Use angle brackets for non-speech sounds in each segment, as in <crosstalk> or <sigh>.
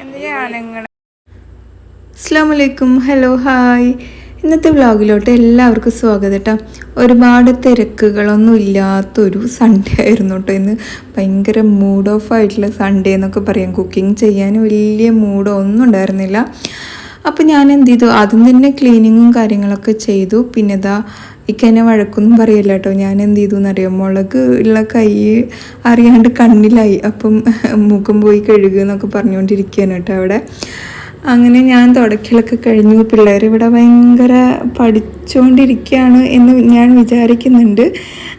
എന്തിനാണ് hello hi. ഇന്നത്തെ വ്ളോഗിലോട്ട് എല്ലാവർക്കും സ്വാഗതം കേട്ടോ. ഒരുപാട് തിരക്കുകളൊന്നും ഇല്ലാത്തൊരു സൺഡേ ആയിരുന്നു കേട്ടോ ഇന്ന്. ഭയങ്കര മൂഡ് ഓഫ് ആയിട്ടുള്ള സൺഡേ എന്നൊക്കെ പറയാം. കുക്കിംഗ് ചെയ്യാൻ വലിയ മൂഡോ ഒന്നും ഉണ്ടായിരുന്നില്ല. അപ്പോൾ ഞാൻ എന്ത് ചെയ്തു? ആദ്യം തന്നെ ക്ലീനിങ്ങും കാര്യങ്ങളൊക്കെ ചെയ്തു. പിന്നെ ഇതാ ഇക്കെന്നെ വഴക്കൊന്നും പറയില്ല കേട്ടോ ഞാൻ എന്ത് ചെയ്തു എന്നറിയാം? മുളക് ഉള്ള കൈ അറിയാണ്ട് കണ്ണിലായി. അപ്പം <laughs> മുഖം പോയി കഴുകുക എന്നൊക്കെ പറഞ്ഞുകൊണ്ടിരിക്കുകയാണ് കേട്ടോ അവിടെ. അങ്ങനെ ഞാൻ തുടക്കലൊക്കെ കഴിഞ്ഞു. പിള്ളേർ ഇവിടെ ഭയങ്കര പഠിച്ചുകൊണ്ടിരിക്കുകയാണ് എന്ന് ഞാൻ വിചാരിക്കുന്നുണ്ട്.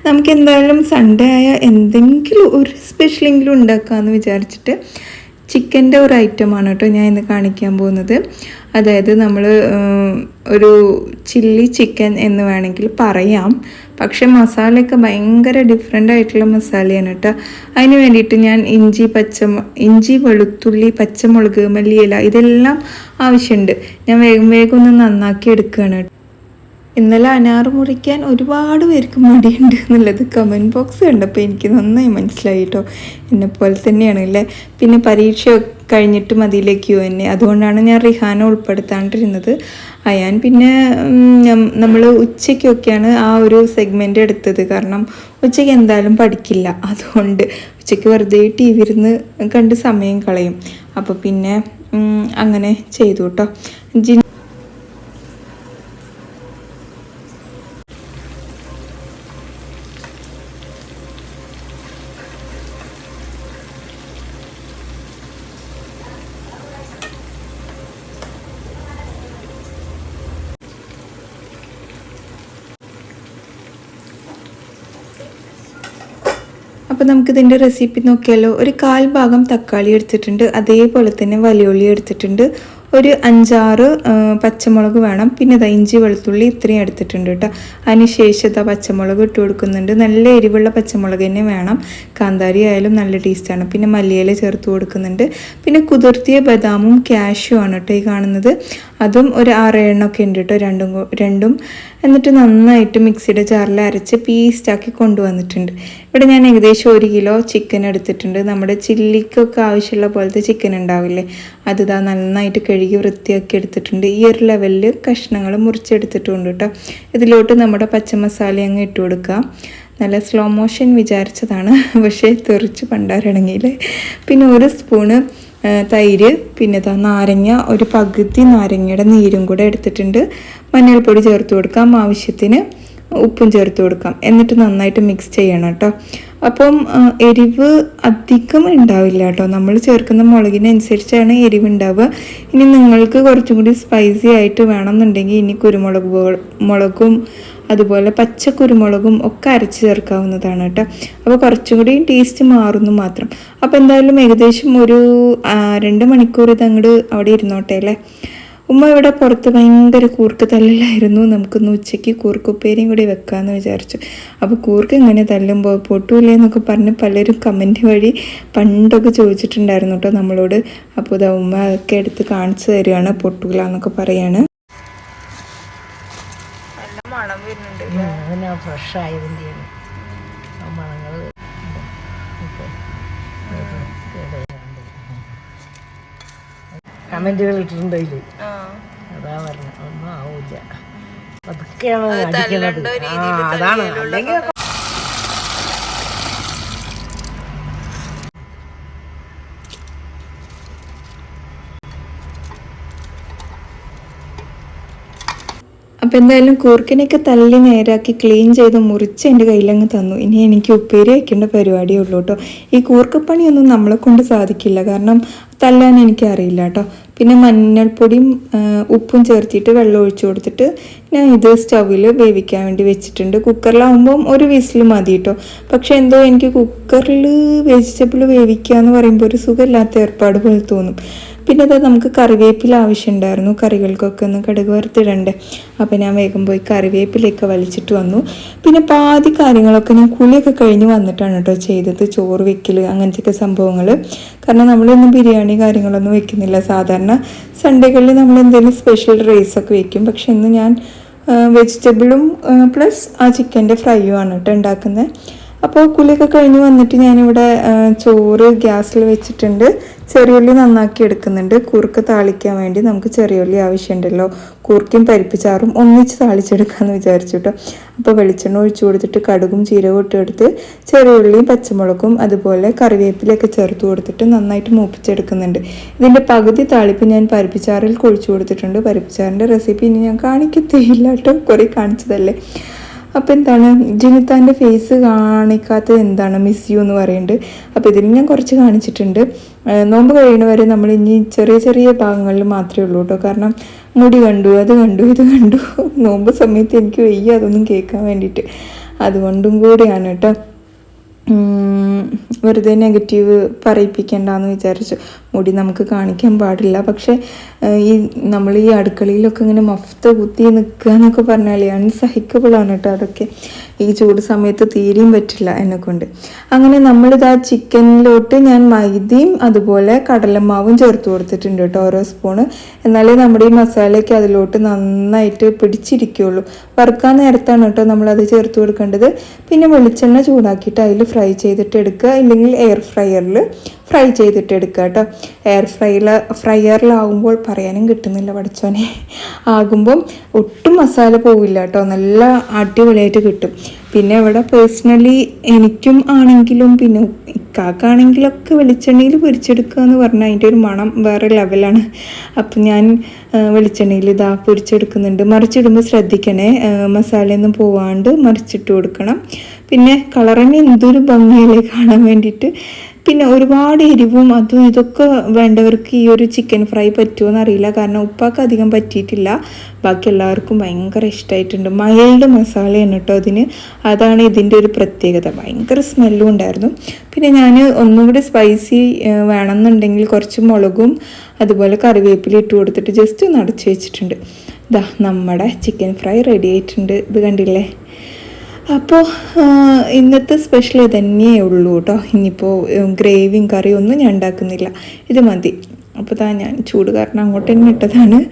നമുക്ക് എന്തായാലും സൺഡേ ആയ എന്തെങ്കിലും ഒരു സ്പെഷ്യലെങ്കിലും ഉണ്ടാക്കാമെന്ന് വിചാരിച്ചിട്ട് ചിക്കന്റെ ഒരു ഐറ്റമാണ് കേട്ടോ ഞാൻ ഇന്ന് കാണിക്കാൻ പോകുന്നത്. അതായത് നമ്മൾ ഒരു ചില്ലി ചിക്കൻ എന്ന് വേണമെങ്കിൽ പറയാം. പക്ഷെ മസാലയൊക്കെ ഭയങ്കര ഡിഫറെന്റ് ആയിട്ടുള്ള മസാലയാണ് കേട്ടോ. അതിന് വേണ്ടിയിട്ട് ഞാൻ ഇഞ്ചി പച്ച ഇഞ്ചി വെളുത്തുള്ളി പച്ചമുളക് മല്ലിയില ഇതെല്ലാം ആവശ്യമുണ്ട്. ഞാൻ വേഗം വേഗം ഒന്ന് നന്നാക്കി എടുക്കുകയാണ് ഇന്നലെ അനാറ് മുറിക്കാൻ ഒരുപാട് പേർക്ക് മടിയുണ്ട് എന്നുള്ളത് കമന്റ് ബോക്സ് കണ്ടപ്പോൾ എനിക്ക് നന്നായി മനസ്സിലായി കേട്ടോ. പോലെ തന്നെയാണ് അല്ലേ? പിന്നെ പരീക്ഷ കഴിഞ്ഞിട്ട് മതിയിലേക്ക് എന്നെ അതുകൊണ്ടാണ് ഞാൻ റിഹാന ഉൾപ്പെടുത്താണ്ടിരുന്നത്. അയാൻ പിന്നെ നമ്മൾ ഉച്ചയ്ക്കൊക്കെയാണ് ആ ഒരു സെഗ്മെന്റ് എടുത്തത്. കാരണം ഉച്ചയ്ക്ക് എന്തായാലും പഠിക്കില്ല. അതുകൊണ്ട് ഉച്ചയ്ക്ക് വെറുതെ ടി വി ഇരുന്ന് കണ്ട് സമയം കളയും. അപ്പോൾ പിന്നെ അങ്ങനെ ചെയ്തു കേട്ടോ ജിൻ അപ്പോൾ നമുക്കിതിന്റെ റെസിപ്പി നോക്കിയാലോ? ഒരു കാൽ ഭാഗം തക്കാളി എടുത്തിട്ടുണ്ട്. അതേപോലെ തന്നെ വലിയുള്ളി എടുത്തിട്ടുണ്ട്. ഒരു അഞ്ചാറ് പച്ചമുളക് വേണം. പിന്നെ ഇതാ ഇഞ്ചി വെളുത്തുള്ളി ഇത്രയും എടുത്തിട്ടുണ്ട് കേട്ടോ. അതിനുശേഷം ഇതാ പച്ചമുളക് ഇട്ട് കൊടുക്കുന്നുണ്ട്. നല്ല എരിവുള്ള പച്ചമുളക് തന്നെ വേണം. കാന്താരി ആയാലും നല്ല ടേസ്റ്റാണ് പിന്നെ മല്ലിയില ചേർത്ത് കൊടുക്കുന്നുണ്ട്. പിന്നെ കുതിർത്തിയ ബദാമും കാഷ്യൂ ആണ് കേട്ടോ ഈ കാണുന്നത്. അതും ഒരു ആറേഴെണ്ണമൊക്കെ ഉണ്ട് കേട്ടോ. രണ്ടും രണ്ടും. എന്നിട്ട് നന്നായിട്ട് മിക്സിയുടെ ജാറിൽ അരച്ച് പീസ്റ്റാക്കി കൊണ്ടുവന്നിട്ടുണ്ട്. ഇവിടെ ഞാൻ ഏകദേശം ഒരു കിലോ ചിക്കൻ എടുത്തിട്ടുണ്ട്. നമ്മുടെ ചില്ലിക്കൊക്കെ ആവശ്യമുള്ള പോലത്തെ ചിക്കൻ ഉണ്ടാവില്ലേ? അത് ഇതാ നന്നായിട്ട് കഴുകി വൃത്തിയാക്കി എടുത്തിട്ടുണ്ട്. ഈ ഒരു ലെവലിൽ കഷ്ണങ്ങൾ മുറിച്ചെടുത്തിട്ടുണ്ട് കേട്ടോ. ഇതിലോട്ട് നമ്മുടെ പച്ചമസാല അങ്ങ് ഇട്ട് കൊടുക്കുക നല്ല സ്ലോ മോഷൻ വിചാരിച്ചതാണ്. <laughs> പക്ഷേ തെറിച്ച് പണ്ടാരടങ്ങിയില്ലേ പിന്നെ ഒരു സ്പൂണ് തൈര് പിന്നെ നാരങ്ങ ഒരു പകുതി നാരങ്ങയുടെ നീരും കൂടെ എടുത്തിട്ടുണ്ട്. മഞ്ഞൾപ്പൊടി ചേർത്ത് കൊടുക്കാം ആവശ്യത്തിന്. ഉപ്പും ചേർത്ത് കൊടുക്കാം. എന്നിട്ട് നന്നായിട്ട് മിക്സ് ചെയ്യണം കേട്ടോ. അപ്പം എരിവ് അധികം ഉണ്ടാവില്ല കേട്ടോ. നമ്മൾ ചേർക്കുന്ന മുളകിനനുസരിച്ചാണ് എരിവ് ഉണ്ടാവുക ഇനി നിങ്ങൾക്ക് കുറച്ചും കൂടി സ്പൈസി ആയിട്ട് വേണമെന്നുണ്ടെങ്കിൽ ഇനി കുരുമുളക് മുളകും അതുപോലെ പച്ച കുരുമുളകും ഒക്കെ അരച്ച് ചേർക്കാവുന്നതാണ് കേട്ടോ. അപ്പോൾ കുറച്ചും കൂടി ടേസ്റ്റ് മാറുന്നു മാത്രം. അപ്പോൾ എന്തായാലും ഏകദേശം ഒരു രണ്ട് മണിക്കൂർ ഇതങ്ങോട്ട് അവിടെ ഇരുന്നോട്ടെ അല്ലേ? ഉമ്മ ഇവിടെ പുറത്ത് ഭയങ്കര കൂർക്ക് തല്ലലായിരുന്നു. നമുക്കൊന്ന് ഉച്ചയ്ക്ക് കൂർക്കുപ്പേരിയും കൂടി വെക്കാമെന്ന് വിചാരിച്ചു. അപ്പോൾ കൂർക്ക് ഇങ്ങനെ തല്ലുമ്പോൾ പൊട്ടൂലേ എന്നൊക്കെ പറഞ്ഞ് പലരും കമന്റ് വഴി പണ്ടൊക്കെ ചോദിച്ചിട്ടുണ്ടായിരുന്നു കേട്ടോ നമ്മളോട്. അപ്പോൾ ഇതാ ഉമ്മ അതൊക്കെ എടുത്ത് കാണിച്ചു തരികയാണ് പൊട്ടൂല എന്നൊക്കെ പറയാണ്. നല്ല മണം വരുന്നുണ്ട് അതിന് ഫ്രഷ് ആയതിന്റെയാണ് ആ മണങ്ങൾ കമന്റുകൾ ഇട്ടിട്ടുണ്ട് അതിൽ അതാ പറഞ്ഞത് ഒന്നും ആവില്ല. അതൊക്കെയാണ് അടിക്കുന്നത് ആ അതാണ്. അല്ലെങ്കിൽ അപ്പം എന്തായാലും കൂർക്കിനൊക്കെ തല്ലി നേരാക്കി ക്ലീൻ ചെയ്ത് മുറിച്ച് എന്റെ കയ്യിലങ്ങ് തന്നു. ഇനി എനിക്ക് ഉപ്പേരി വയ്ക്കേണ്ട പരിപാടിയേ ഉള്ളൂ കേട്ടോ. ഈ കൂർക്കപ്പണിയൊന്നും നമ്മളെ കൊണ്ട് സാധിക്കില്ല. കാരണം തല്ലാൻ എനിക്കറിയില്ല കേട്ടോ. പിന്നെ മഞ്ഞൾപ്പൊടിയും ഉപ്പും ചേർത്തിട്ട് വെള്ളം ഒഴിച്ചു കൊടുത്തിട്ട് ഞാൻ ഇത് സ്റ്റൗവിൽ വേവിക്കാൻ വേണ്ടി വെച്ചിട്ടുണ്ട്. കുക്കറിലാവുമ്പം ഒരു വിസിൽ മതി കേട്ടോ പക്ഷെ എന്തോ എനിക്ക് കുക്കറിൽ വെജിറ്റബിൾ വേവിക്കുക എന്ന് പറയുമ്പോൾ ഒരു സുഖമില്ലാത്ത ഏർപ്പാട് പോലെ തോന്നും. പിന്നെ അത് നമുക്ക് കറിവേപ്പില ആവശ്യമുണ്ടായിരുന്നു. കറികൾക്കൊക്കെ ഒന്ന് കടുക് വറുത്തിടണ്ടേ. അപ്പോൾ ഞാൻ വേഗം പോയി കറിവേപ്പിലൊക്കെ വലിച്ചിട്ട് വന്നു. പിന്നെ പാതി കാര്യങ്ങളൊക്കെ ഞാൻ കുളിയൊക്കെ കഴിഞ്ഞ് വന്നിട്ടാണ് കേട്ടോ ചെയ്തത്. ചോറ് വെക്കൽ അങ്ങനത്തെയൊക്കെ സംഭവങ്ങൾ കാരണം നമ്മളൊന്നും ബിരിയാണി കാര്യങ്ങളൊന്നും വെക്കുന്നില്ല. സാധാരണ സൺഡേകളിൽ നമ്മൾ എന്തെങ്കിലും സ്പെഷ്യൽ റൈസൊക്കെ വെക്കും. പക്ഷെ ഇന്ന് ഞാൻ വെജിറ്റബിളും പ്ലസ് ആ ചിക്കന്റെ ഫ്രൈയും ആണ് കേട്ടോ ഉണ്ടാക്കുന്നത്. അപ്പോൾ കുളിയൊക്കെ കഴിഞ്ഞ് വന്നിട്ട് ഞാനിവിടെ ചോറ് ഗ്യാസിൽ വെച്ചിട്ടുണ്ട്. ചെറിയുള്ളി നന്നാക്കി എടുക്കുന്നുണ്ട്. കുറുക്ക് താളിക്കാൻ വേണ്ടി നമുക്ക് ചെറിയുള്ളി ആവശ്യമുണ്ടല്ലോ. കുറുക്കും പരിപ്പിച്ചാറും ഒന്നിച്ച് താളിച്ചെടുക്കാമെന്ന് വിചാരിച്ചു കേട്ടോ അപ്പോൾ വെളിച്ചെണ്ണ ഒഴിച്ചു കൊടുത്തിട്ട് കടുകും ജീരകവും ഇട്ട് എടുത്ത് ചെറിയുള്ളിയും പച്ചമുളകും അതുപോലെ കറിവേപ്പിലൊക്കെ ചേർത്ത് കൊടുത്തിട്ട് നന്നായിട്ട് മൂപ്പിച്ചെടുക്കുന്നുണ്ട്. ഇതിന്റെ പകുതി താളിപ്പ് ഞാൻ പരിപ്പിച്ചാറിൽ കുഴിച്ചു കൊടുത്തിട്ടുണ്ട്. പരിപ്പിച്ചാറിന്റെ റെസിപ്പി ഇനി ഞാൻ കാണിക്കത്തേയില്ല കേട്ടോ കുറേ കാണിച്ചതല്ലേ? അപ്പോൾ എന്താണ് ജിനിത്താന്റെ ഫേസ് കാണിക്കാത്തത് എന്താണ്? മിസ് യു എന്ന് പറയുന്നുണ്ട് അപ്പോൾ ഇതിന് ഞാൻ കുറച്ച് കാണിച്ചിട്ടുണ്ട്. നോമ്പ് കഴിയുന്ന വരെ നമ്മൾ ഇനി ചെറിയ ചെറിയ ഭാഗങ്ങളിൽ മാത്രമേ ഉള്ളൂ കേട്ടോ. കാരണം മുടി കണ്ടു അത് കണ്ടു ഇത് കണ്ടു. നോമ്പ് സമയത്ത് എനിക്ക് വയ്യ അതൊന്നും കേൾക്കാൻ വേണ്ടിയിട്ട്. അതുകൊണ്ടും കൂടിയാണ് കേട്ടോ. വെറുതെ നെഗറ്റീവ് പറയിപ്പിക്കേണ്ടെന്ന് വിചാരിച്ചു. മുടി നമുക്ക് കാണിക്കാൻ പാടില്ല. പക്ഷേ ഈ നമ്മൾ ഈ അടുക്കളയിലൊക്കെ ഇങ്ങനെ മഫ്ത കുത്തി നിൽക്കുക എന്നൊക്കെ പറഞ്ഞാൽ അൺസഹിക്കബിൾ ആണ് കേട്ടോ അതൊക്കെ. ഈ ചൂട് സമയത്ത് തീരെയും പറ്റില്ല എന്നെ കൊണ്ട് അങ്ങനെ നമ്മളിത് ആ ചിക്കനിലോട്ട് ഞാൻ മൈദയും അതുപോലെ കടലമാവും ചേർത്ത് കൊടുത്തിട്ടുണ്ട് കേട്ടോ ഓരോ സ്പൂണ് എന്നാലേ നമ്മുടെ ഈ മസാലയൊക്കെ അതിലോട്ട് നന്നായിട്ട് പിടിച്ചിരിക്കുകയുള്ളൂ വറുക്കാൻ നേരത്താണ് കേട്ടോ നമ്മളത് ചേർത്ത് കൊടുക്കേണ്ടത്. പിന്നെ വെളിച്ചെണ്ണ ചൂടാക്കിയിട്ട് അതിൽ ഫ്രൈ ചെയ്തിട്ട് എടുക്കുക. ഇല്ലെങ്കിൽ എയർ ഫ്രയറിൽ ഫ്രൈ ചെയ്തിട്ട് എടുക്കുക കേട്ടോ. എയർ ഫ്രൈയിൽ ഫ്രയറിലാകുമ്പോൾ പറയാനും കിട്ടുന്നില്ല പഠിച്ചോനെ ആകുമ്പം ഒട്ടും മസാല പോവില്ല കേട്ടോ. നല്ല അടിപൊളിയായിട്ട് കിട്ടും. പിന്നെ അവിടെ പേഴ്സണലി എനിക്കും ആണെങ്കിലും പിന്നെ ഇക്കാക്കാണെങ്കിലൊക്കെ വെളിച്ചെണ്ണയിൽ പൊരിച്ചെടുക്കുക എന്ന് പറഞ്ഞാൽ അതിന്റെ ഒരു മണം വേറെ ലെവലാണ് അപ്പം ഞാൻ വെളിച്ചെണ്ണയിൽ ഇതാ പൊരിച്ചെടുക്കുന്നുണ്ട്. മറിച്ചിടുമ്പോൾ ശ്രദ്ധിക്കണേ മസാലയൊന്നും പോവാണ്ട് മറിച്ചിട്ട് കൊടുക്കണം. പിന്നെ കളറിന് എന്തൊരു ഭംഗിയിലേക്ക് കാണാൻ വേണ്ടിയിട്ട്. പിന്നെ ഒരുപാട് എരിവും അതും ഇതൊക്കെ വേണ്ടവർക്ക് ഈ ഒരു ചിക്കൻ ഫ്രൈ പറ്റുമോ അറിയില്ല. കാരണം ഉപ്പാക്ക് അധികം പറ്റിയിട്ടില്ല. ബാക്കി എല്ലാവർക്കും ഭയങ്കര ഇഷ്ടമായിട്ടുണ്ട് മൈൽഡ് മസാലയാണ് കേട്ടോ അതിന്. അതാണ് ഇതിന്റെ ഒരു പ്രത്യേകത. ഭയങ്കര സ്മെല്ലും ഉണ്ടായിരുന്നു. പിന്നെ ഞാൻ ഒന്നുകൂടി സ്പൈസി വേണമെന്നുണ്ടെങ്കിൽ കുറച്ച് മുളകും അതുപോലെ കറിവേപ്പില ഇട്ട് കൊടുത്തിട്ട് ജസ്റ്റ് ഒന്ന് അടച്ചു വെച്ചിട്ടുണ്ട്. ഇതാ നമ്മുടെ ചിക്കൻ ഫ്രൈ റെഡി ആയിട്ടുണ്ട്. ഇത് കണ്ടില്ലേ? അപ്പോൾ ഇന്നത്തെ സ്പെഷ്യൽ തന്നെയേ ഉള്ളൂ കേട്ടോ ഇനിയിപ്പോൾ ഗ്രേവിയും കറിയും ഒന്നും ഞാൻ ഉണ്ടാക്കുന്നില്ല. ഇത് മതി. അപ്പോൾ താ ഞാൻ ചൂട് കാരണം അങ്ങോട്ട് തന്നെ ഇട്ടതാണ്.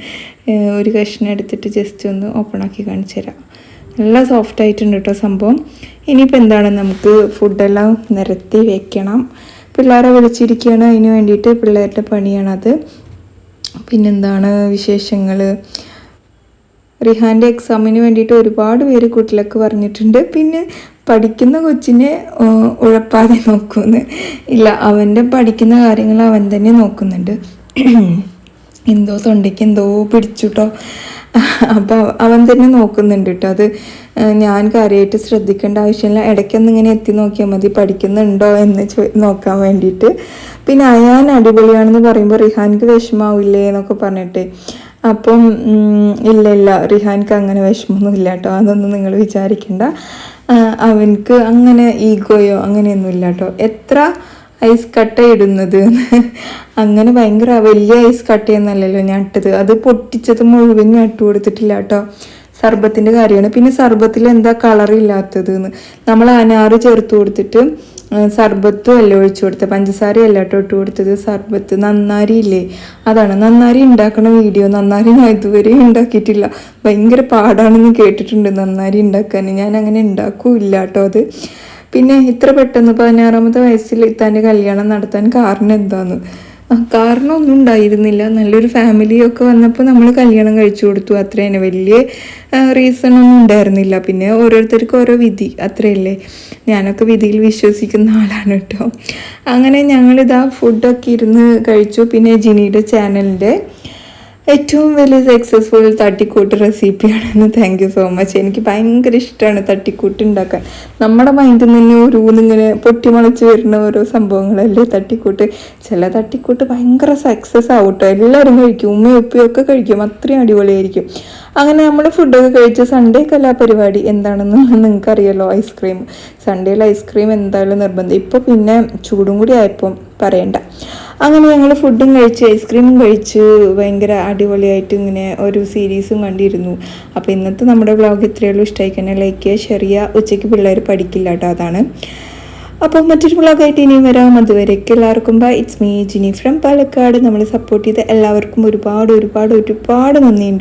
ഒരു കഷ്ണം എടുത്തിട്ട് ജസ്റ്റ് ഒന്ന് ഓപ്പൺ ആക്കി കാണിച്ചു തരാം. നല്ല സോഫ്റ്റ് ആയിട്ടുണ്ട് കേട്ടോ സംഭവം. ഇനിയിപ്പോൾ എന്താണ് നമുക്ക് ഫുഡെല്ലാം നിരത്തി വെക്കണം. പിള്ളേരെ വിളിച്ചിരിക്കുകയാണ്. അതിന് വേണ്ടിയിട്ട് പിള്ളേരുടെ പണിയാണത്. പിന്നെന്താണ് വിശേഷങ്ങൾ റിഹാന്റെ എക്സാമിന് വേണ്ടിയിട്ട് ഒരുപാട് പേര് കുട്ടിലൊക്കെ പറഞ്ഞിട്ടുണ്ട്. പിന്നെ പഠിക്കുന്ന കൊച്ചിനെ ഉഴപ്പാതെ നോക്കുമെന്ന് ഇല്ല അവന്റെ പഠിക്കുന്ന കാര്യങ്ങൾ അവൻ തന്നെ നോക്കുന്നുണ്ട്. എന്തോ തൊണ്ടയ്ക്ക് എന്തോ പിടിച്ചുട്ടോ. അപ്പോൾ അവൻ തന്നെ നോക്കുന്നുണ്ട് കേട്ടോ അത് ഞാൻ കാര്യമായിട്ട് ശ്രദ്ധിക്കേണ്ട ആവശ്യമില്ല. ഇടയ്ക്കൊന്ന് ഇങ്ങനെ എത്തി നോക്കിയാൽ മതി. പഠിക്കുന്നുണ്ടോ എന്ന് നോക്കാൻ വേണ്ടിയിട്ട്. പിന്നെ അയാൻ അടിപൊളിയാണെന്ന് പറയുമ്പോൾ റിഹാൻക്ക് വിഷമാവില്ലേ എന്നൊക്കെ പറഞ്ഞിട്ട്. അപ്പം ഇല്ല ഇല്ല റിഹാൻക്ക് അങ്ങനെ വിഷമമൊന്നും ഇല്ല കേട്ടോ. അതൊന്നും നിങ്ങൾ വിചാരിക്കണ്ട. അവനക്ക് അങ്ങനെ ഈഗോയോ അങ്ങനെയൊന്നും ഇല്ല കേട്ടോ. എത്ര ഐസ് കട്ട ഇടുന്നത് അങ്ങനെ ഭയങ്കര വലിയ ഐസ് കട്ടയൊന്നല്ലല്ലോ ഞാൻ ഇട്ടത്. അത് പൊട്ടിച്ചത് മുഴുവൻ ഞാൻ ഇട്ട് കൊടുത്തിട്ടില്ല കേട്ടോ. സർബത്തിന്റെ കാര്യമാണ്. പിന്നെ സർബത്തിൽ എന്താ കളറില്ലാത്തത് എന്ന്. നമ്മൾ അനാറ് ചേർത്ത് കൊടുത്തിട്ട് സർബത്തും അല്ല ഒഴിച്ചു കൊടുത്തത് പഞ്ചസാര അല്ല കേട്ടോ ഇട്ട് കൊടുത്തത്. സർബത്ത് നന്നാരി ഇല്ലേ? അതാണ്. നന്നാരി ഉണ്ടാക്കണ വീഡിയോ നന്നാരി ഞാൻ ഇതുവരെ ഉണ്ടാക്കിയിട്ടില്ല ഭയങ്കര പാടാണെന്ന് കേട്ടിട്ടുണ്ട് നന്നാരി ഉണ്ടാക്കാൻ ഞാൻ അങ്ങനെ ഉണ്ടാക്കൂല്ല കേട്ടോ അത്. പിന്നെ ഇത്ര പെട്ടെന്ന് പതിനാറാമത്തെ വയസ്സിൽ ഇത്താന്റെ കല്യാണം നടത്താൻ കാരണം എന്താന്ന്? ആ, കാരണം ഉണ്ടായിരുന്നില്ല. നല്ലൊരു ഫാമിലിയൊക്കെ വന്നപ്പോൾ നമ്മൾ കല്യാണം കഴിച്ചു കൊടുത്തു. അത്ര തന്നെ വലിയ റീസൺ ഒന്നും ഉണ്ടായിരുന്നില്ല. പിന്നെ ഓരോരുത്തർക്കും ഓരോ വിധി. അത്രയല്ലേ ഞാനൊക്കെ വിധിയിൽ വിശ്വസിക്കുന്ന ആളാണ് കേട്ടോ. അങ്ങനെ ഞങ്ങളിതാ ഫുഡൊക്കെ ഇരുന്ന് കഴിച്ചു. പിന്നെ ജിനിയുടെ ചാനലിന്റെ ഏറ്റവും വലിയ സക്സസ്ഫുൾ തട്ടിക്കൂട്ട് റെസിപ്പിയാണെന്ന് താങ്ക് യു സോ മച്ച് എനിക്ക് ഭയങ്കര ഇഷ്ടമാണ് തട്ടിക്കൂട്ട് ഉണ്ടാക്കാൻ. നമ്മുടെ മൈൻഡിൽ നിന്ന് ഓരോന്നിങ്ങനെ പൊട്ടിമുളച്ച് വരുന്ന ഓരോ സംഭവങ്ങളല്ലേ തട്ടിക്കൂട്ട്. ചില തട്ടിക്കൂട്ട് ഭയങ്കര സക്സസ് ആവട്ടോ. എല്ലാവരും കഴിക്കും. ഉമ്മയും ഉപ്പയും ഒക്കെ കഴിക്കും. അത്രയും അടിപൊളിയായിരിക്കും. അങ്ങനെ നമ്മൾ ഫുഡൊക്കെ കഴിച്ച് സൺഡേ കലാപരിപാടി എന്താണെന്നുള്ളത് നിങ്ങൾക്കറിയാലോ ഐസ്ക്രീം സൺഡേയിൽ ഐസ്ക്രീം എന്തായാലും നിർബന്ധം. ഇപ്പോൾ പിന്നെ ചൂടും കൂടി ആയപ്പോൾ പറയണ്ട. അങ്ങനെ ഞങ്ങൾ ഫുഡും കഴിച്ച് ഐസ്ക്രീമും കഴിച്ച് ഭയങ്കര അടിപൊളിയായിട്ട് ഇങ്ങനെ ഒരു സീരീസും കണ്ടിരുന്നു. അപ്പോൾ ഇന്നത്തെ നമ്മുടെ വ്ളോഗ് ഇത്രയുള്ളൂ ഇഷ്ടമായിക്കന്നെ ലൈക്ക് ചെയ്യുക ഷെയർ ചെയ്യുക. ഉച്ചയ്ക്ക് പിള്ളേർ പഠിക്കില്ല കേട്ടോ അതാണ്. അപ്പോൾ മറ്റൊരു വ്ളോഗായിട്ട് ഇനിയും വരാം. അതുവരേക്ക് എല്ലാവർക്കും bye it's me Jini from Palakkad. നമ്മൾ സപ്പോർട്ട് ചെയ്ത എല്ലാവർക്കും ഒരുപാട് ഒരുപാട് ഒരുപാട് നന്ദിയുണ്ട്.